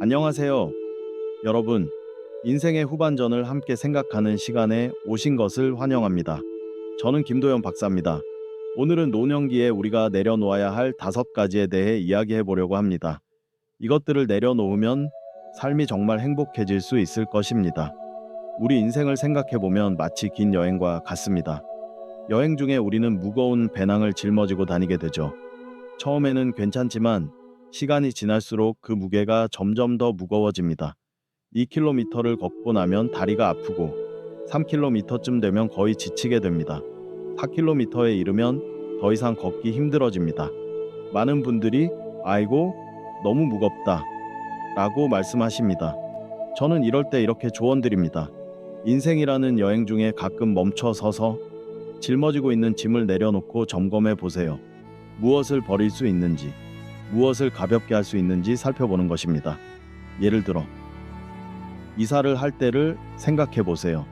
안녕하세요. 여러분, 인생의 후반전을 함께 생각하는 시간에 오신 것을 환영합니다. 저는 김도현 박사입니다. 오늘은 노년기에 우리가 내려놓아야 할 다섯 가지에 대해 이야기해 보려고 합니다. 이것들을 내려놓으면 삶이 정말 행복해질 수 있을 것입니다. 우리 인생을 생각해 보면 마치 긴 여행과 같습니다. 여행 중에 우리는 무거운 배낭을 짊어지고 다니게 되죠. 처음에는 괜찮지만 시간이 지날수록 그 무게가 점점 더 무거워집니다. 2km를 걷고 나면 다리가 아프고 3km쯤 되면 거의 지치게 됩니다. 4km에 이르면 더 이상 걷기 힘들어집니다. 많은 분들이 아이고 너무 무겁다 라고 말씀하십니다. 저는 이럴 때 이렇게 조언 드립니다. 인생이라는 여행 중에 가끔 멈춰 서서 짊어지고 있는 짐을 내려놓고 점검해 보세요. 무엇을 버릴 수 있는지, 무엇을 가볍게 할 수 있는지 살펴보는 것입니다. 예를 들어, 이사를 할 때를 생각해 보세요.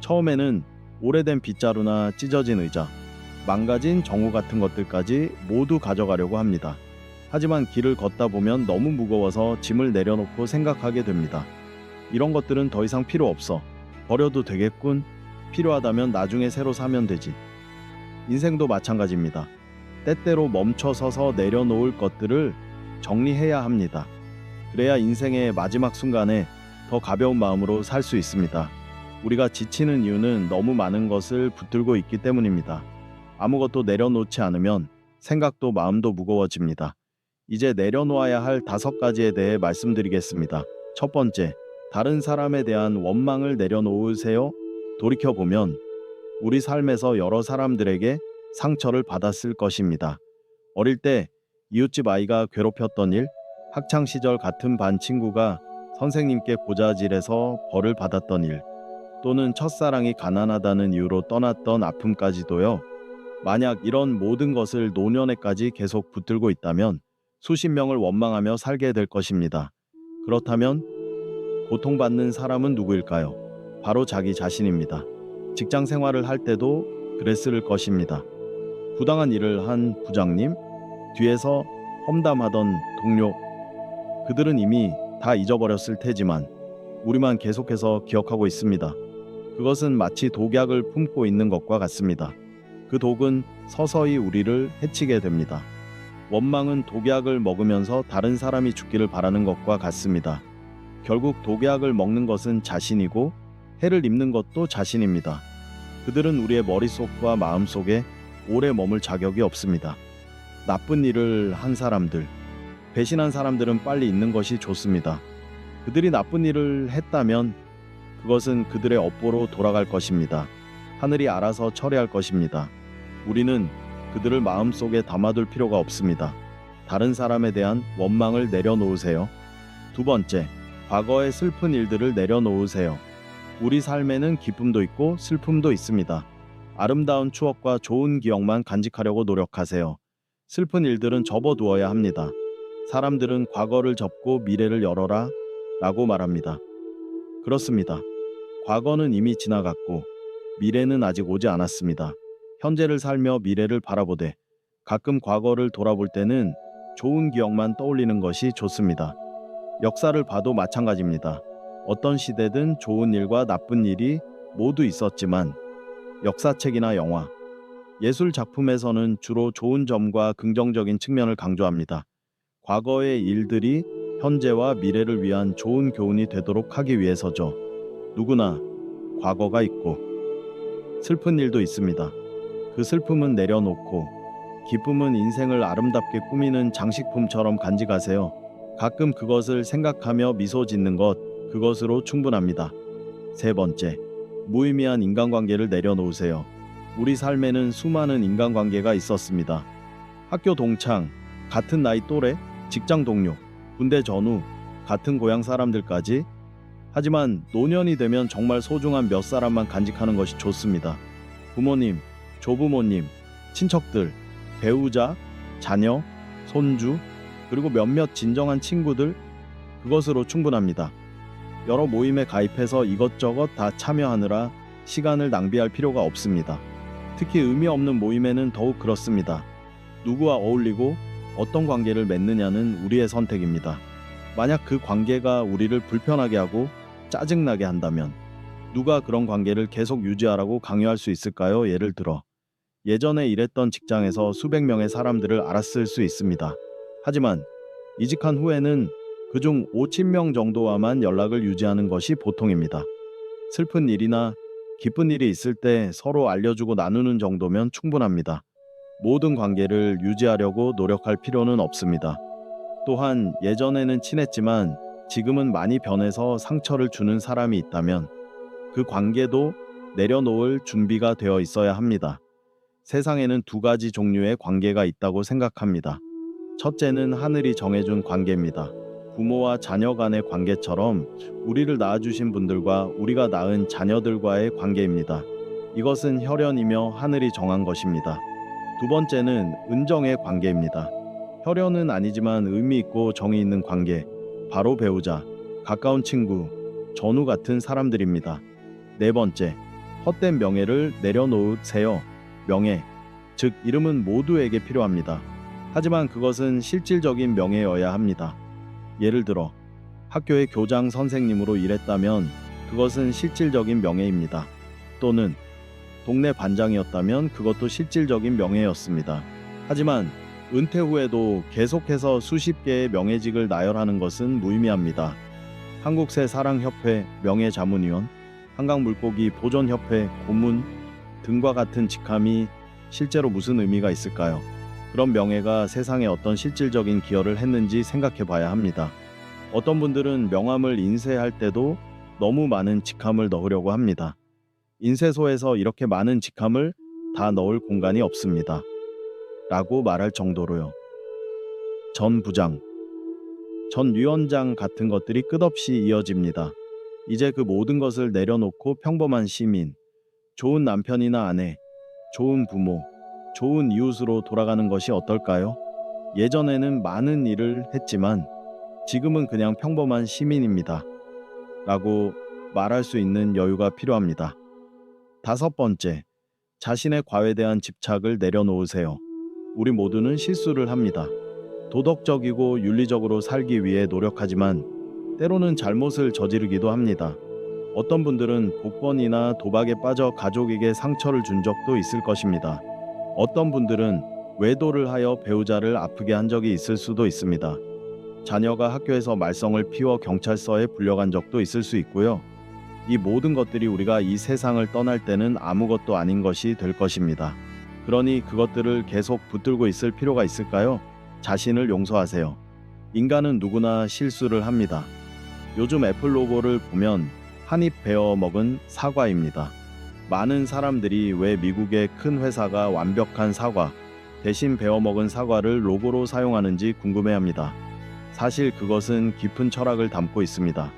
처음에는 오래된 빗자루나 찢어진 의자, 망가진 정우 같은 것들까지 모두 가져가려고 합니다. 하지만 길을 걷다 보면 너무 무거워서 짐을 내려놓고 생각하게 됩니다. 이런 것들은 더 이상 필요 없어. 버려도 되겠군. 필요하다면 나중에 새로 사면 되지. 인생도 마찬가지입니다. 때때로 멈춰 서서 내려놓을 것들을 정리해야 합니다. 그래야 인생의 마지막 순간에 더 가벼운 마음으로 살 수 있습니다. 우리가 지치는 이유는 너무 많은 것을 붙들고 있기 때문입니다. 아무것도 내려놓지 않으면 생각도 마음도 무거워집니다. 이제 내려놓아야 할 다섯 가지에 대해 말씀드리겠습니다. 첫 번째, 다른 사람에 대한 원망을 내려놓으세요. 돌이켜보면 우리 삶에서 여러 사람들에게 상처를 받았을 것입니다. 어릴 때 이웃집 아이가 괴롭혔던 일, 학창 시절 같은 반 친구가 선생님께 고자질해서 벌을 받았던 일, 또는 첫사랑이 가난하다는 이유로 떠났던 아픔까지도요. 만약 이런 모든 것을 노년에까지 계속 붙들고 있다면 수십 명을 원망하며 살게 될 것입니다. 그렇다면 고통받는 사람은 누구일까요? 바로 자기 자신입니다. 직장 생활을 할 때도 그랬을 것입니다. 부당한 일을 한 부장님, 뒤에서 험담하던 동료, 그들은 이미 다 잊어버렸을 테지만 우리만 계속해서 기억하고 있습니다. 그것은 마치 독약을 품고 있는 것과 같습니다. 그 독은 서서히 우리를 해치게 됩니다. 원망은 독약을 먹으면서 다른 사람이 죽기를 바라는 것과 같습니다. 결국 독약을 먹는 것은 자신이고 해를 입는 것도 자신입니다. 그들은 우리의 머릿속과 마음속에 오래 머물 자격이 없습니다. 나쁜 일을 한 사람들, 배신한 사람들은 빨리 있는 것이 좋습니다. 그들이 나쁜 일을 했다면 그것은 그들의 업보로 돌아갈 것입니다. 하늘이 알아서 처리할 것입니다. 우리는 그들을 마음속에 담아둘 필요가 없습니다. 다른 사람에 대한 원망을 내려놓으세요. 두 번째, 과거의 슬픈 일들을 내려놓으세요. 우리 삶에는 기쁨도 있고 슬픔도 있습니다. 아름다운 추억과 좋은 기억만 간직하려고 노력하세요. 슬픈 일들은 접어두어야 합니다. 사람들은 과거를 접고 미래를 열어라 라고 말합니다. 그렇습니다. 과거는 이미 지나갔고 미래는 아직 오지 않았습니다. 현재를 살며 미래를 바라보되 가끔 과거를 돌아볼 때는 좋은 기억만 떠올리는 것이 좋습니다. 역사를 봐도 마찬가지입니다. 어떤 시대든 좋은 일과 나쁜 일이 모두 있었지만 역사책이나 영화, 예술 작품에서는 주로 좋은 점과 긍정적인 측면을 강조합니다. 과거의 일들이 현재와 미래를 위한 좋은 교훈이 되도록 하기 위해서죠. 누구나 과거가 있고 슬픈 일도 있습니다. 그 슬픔은 내려놓고 기쁨은 인생을 아름답게 꾸미는 장식품처럼 간직하세요. 가끔 그것을 생각하며 미소 짓는 것, 그것으로 충분합니다. 세 번째, 무의미한 인간관계를 내려놓으세요. 우리 삶에는 수많은 인간관계가 있었습니다. 학교 동창, 같은 나이 또래, 직장 동료, 군대 전후, 같은 고향 사람들까지. 하지만 노년이 되면 정말 소중한 몇 사람만 간직하는 것이 좋습니다. 부모님, 조부모님, 친척들, 배우자, 자녀, 손주, 그리고 몇몇 진정한 친구들, 그것으로 충분합니다. 여러 모임에 가입해서 이것저것 다 참여하느라 시간을 낭비할 필요가 없습니다. 특히 의미 없는 모임에는 더욱 그렇습니다. 누구와 어울리고 어떤 관계를 맺느냐는 우리의 선택입니다. 만약 그 관계가 우리를 불편하게 하고 짜증나게 한다면 누가 그런 관계를 계속 유지하라고 강요할 수 있을까요? 예를 들어 예전에 일했던 직장에서 수백 명의 사람들을 알았을 수 있습니다. 하지만 이직한 후에는 그중 5, 7명 정도와만 연락을 유지하는 것이 보통입니다. 슬픈 일이나 기쁜 일이 있을 때 서로 알려주고 나누는 정도면 충분합니다. 모든 관계를 유지하려고 노력할 필요는 없습니다. 또한 예전에는 친했지만 지금은 많이 변해서 상처를 주는 사람이 있다면 그 관계도 내려놓을 준비가 되어 있어야 합니다. 세상에는 두 가지 종류의 관계가 있다고 생각합니다. 첫째는 하늘이 정해준 관계입니다. 부모와 자녀 간의 관계처럼 우리를 낳아주신 분들과 우리가 낳은 자녀들과의 관계입니다. 이것은 혈연이며 하늘이 정한 것입니다. 두 번째는 은정의 관계입니다. 혈연은 아니지만 의미 있고 정이 있는 관계, 바로 배우자, 가까운 친구, 전우 같은 사람들입니다. 네 번째, 헛된 명예를 내려놓으세요. 명예, 즉 이름은 모두에게 필요합니다. 하지만 그것은 실질적인 명예여야 합니다. 예를 들어 학교의 교장 선생님으로 일했다면 그것은 실질적인 명예입니다. 또는 동네 반장이었다면 그것도 실질적인 명예였습니다. 하지만 은퇴 후에도 계속해서 수십 개의 명예직을 나열하는 것은 무의미합니다. 한국새 사랑협회 명예자문위원, 한강물고기 보존협회 고문 등과 같은 직함이 실제로 무슨 의미가 있을까요? 그런 명예가 세상에 어떤 실질적인 기여를 했는지 생각해 봐야 합니다. 어떤 분들은 명함을 인쇄할 때도 너무 많은 직함을 넣으려고 합니다. 인쇄소에서 이렇게 많은 직함을 다 넣을 공간이 없습니다. 라고 말할 정도로요. 전 부장, 전 위원장 같은 것들이 끝없이 이어집니다. 이제 그 모든 것을 내려놓고 평범한 시민, 좋은 남편이나 아내, 좋은 부모, 좋은 이웃으로 돌아가는 것이 어떨까요? 예전에는 많은 일을 했지만 지금은 그냥 평범한 시민입니다. 라고 말할 수 있는 여유가 필요합니다. 다섯 번째, 자신의 과외대한 집착을 내려놓으세요. 우리 모두는 실수를 합니다. 도덕적이고 윤리적으로 살기 위해 노력하지만 때로는 잘못을 저지르기도 합니다. 어떤 분들은 복권이나 도박에 빠져 가족에게 상처를 준 적도 있을 것입니다. 어떤 분들은 외도를 하여 배우자를 아프게 한 적이 있을 수도 있습니다. 자녀가 학교에서 말썽을 피워 경찰서에 불려간 적도 있을 수 있고요. 이 모든 것들이 우리가 이 세상을 떠날 때는 아무것도 아닌 것이 될 것입니다. 그러니 그것들을 계속 붙들고 있을 필요가 있을까요? 자신을 용서하세요. 인간은 누구나 실수를 합니다. 요즘 애플 로고를 보면 한입 베어 먹은 사과입니다. 많은 사람들이 왜 미국의 큰 회사가 완벽한 사과 대신 베어 먹은 사과를 로고로 사용하는지 궁금해합니다. 사실 그것은 깊은 철학을 담고 있습니다.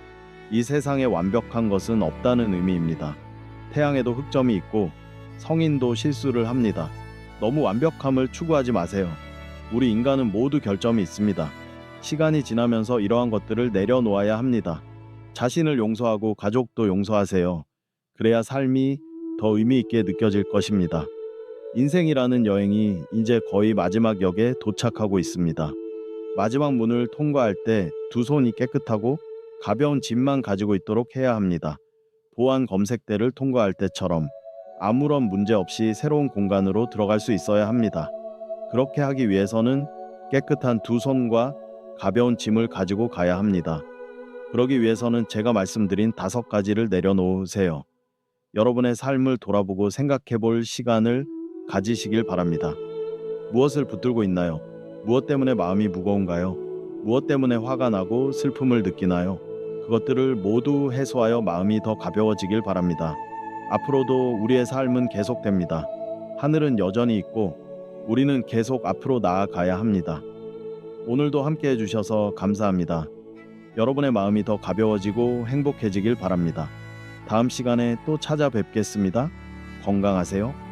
이 세상에 완벽한 것은 없다는 의미입니다. 태양에도 흑점이 있고 성인도 실수를 합니다. 너무 완벽함을 추구하지 마세요. 우리 인간은 모두 결점이 있습니다. 시간이 지나면서 이러한 것들을 내려놓아야 합니다. 자신을 용서하고 가족도 용서하세요. 그래야 삶이 더 의미 있게 느껴질 것입니다. 인생이라는 여행이 이제 거의 마지막 역에 도착하고 있습니다. 마지막 문을 통과할 때 두 손이 깨끗하고 가벼운 짐만 가지고 있도록 해야 합니다. 보안 검색대를 통과할 때처럼 아무런 문제 없이 새로운 공간으로 들어갈 수 있어야 합니다. 그렇게 하기 위해서는 깨끗한 두 손과 가벼운 짐을 가지고 가야 합니다. 그러기 위해서는 제가 말씀드린 다섯 가지를 내려놓으세요. 여러분의 삶을 돌아보고 생각해 볼 시간을 가지시길 바랍니다. 무엇을 붙들고 있나요? 무엇 때문에 마음이 무거운가요? 무엇 때문에 화가 나고 슬픔을 느끼나요? 그것들을 모두 해소하여 마음이 더 가벼워지길 바랍니다. 앞으로도 우리의 삶은 계속됩니다. 하늘은 여전히 있고 우리는 계속 앞으로 나아가야 합니다. 오늘도 함께 해주셔서 감사합니다. 여러분의 마음이 더 가벼워지고 행복해지길 바랍니다. 다음 시간에 또 찾아뵙겠습니다. 건강하세요.